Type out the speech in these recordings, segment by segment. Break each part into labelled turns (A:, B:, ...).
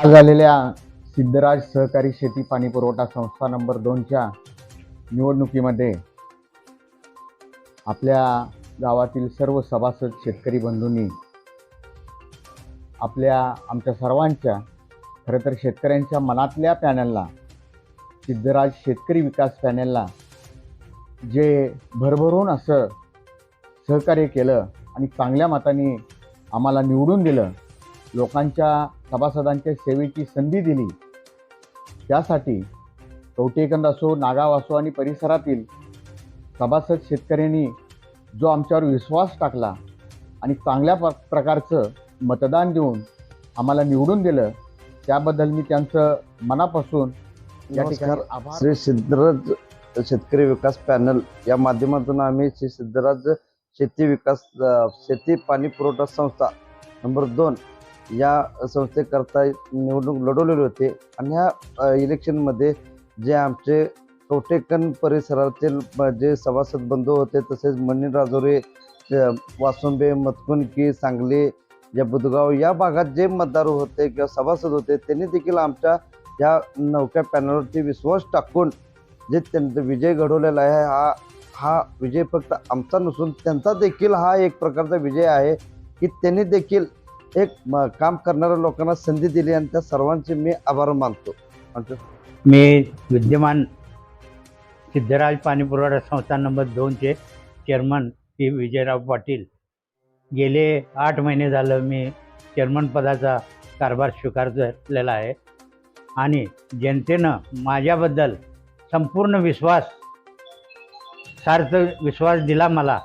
A: आज झालेल्या सिद्धराज सहकारी शेती पाणी पुरवठा संस्था नंबर दोनच्या निवडणुकीमध्ये आपल्या गावातील सर्व सभासद शेतकरी बंधूंनी आपल्या आमच्या सर्वांच्या खरं तर शेतकऱ्यांच्या मनातल्या पॅनलला सिद्धराज शेतकरी विकास पॅनलला जे भरभरून असं सहकार्य केलं आणि चांगल्या मताने आम्हाला निवडून दिलं लोकांच्या सभासदांच्या सेवेची संधी दिली त्यासाठी कवटेकंद असो नागाव असो आणि परिसरातील सभासद शेतकऱ्यांनी जो आमच्यावर विश्वास टाकला आणि चांगल्या प्र प्रकारचं मतदान देऊन आम्हाला निवडून दिलं त्याबद्दल मी त्यांचं मनापासून या ठिकाणी. आभार
B: श्री सिद्धराज शेतकरी विकास पॅनल या माध्यमातून आम्ही श्री सिद्धराज शेती विकास शेती पाणी पुरवठा संस्था नंबर दोन या संस्थेकरता निवडणूक लढवलेली होते. आणि ह्या इलेक्शनमध्ये जे आमचे कवटेकन परिसरातील जे सभासद बंधू होते तसेच मणी राजोरे वासुंबे मतकुनकी सांगली या बुधगाव या भागात जे मतदार होते किंवा सभासद होते त्यांनी देखील आमच्या या नौक्या पॅनलवरती विश्वास टाकून जे त्यांचा विजय घडवलेला आहे हा हा विजय फक्त आमचा नसून त्यांचा देखील हा एक प्रकारचा विजय आहे की त्यांनी देखील एक म- काम करणाऱ्या लोकांना संधी दिली आणि त्या सर्वांचे मी आभार मानतो.
C: मी विद्यमान सिद्धराज पाणी पुरवठा संस्था नंबर दोनचे चेअरमन पी. विजयराव पाटील. गेले आठ महिने झालं मी चेअरमन पदाचा कारभार स्वीकारलेला आहे. आणि जनतेनं माझ्याबद्दल संपूर्ण विश्वास सार्थ विश्वास दिला मला.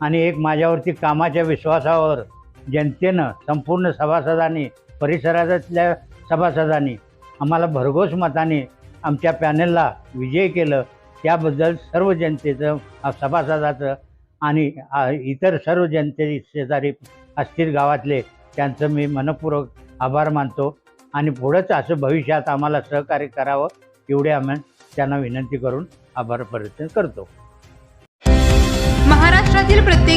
C: आणि एक माझ्यावरती कामाच्या विश्वासावर जनतेनं संपूर्ण सभासदांनी परिसरातल्या सभासदांनी आम्हाला भरघोस मताने आमच्या पॅनलला विजय केलं. त्याबद्दल सर्व जनतेचं सभासदाचं आणि इतर सर्व जनते शेजारी असतील गावातले त्यांचं मी मनपूर्वक आभार मानतो. आणि पुढंच असं भविष्यात आम्हाला सहकार्य करावं एवढे आम्ही त्यांना विनंती करून आभार प्रदर्शन करतो.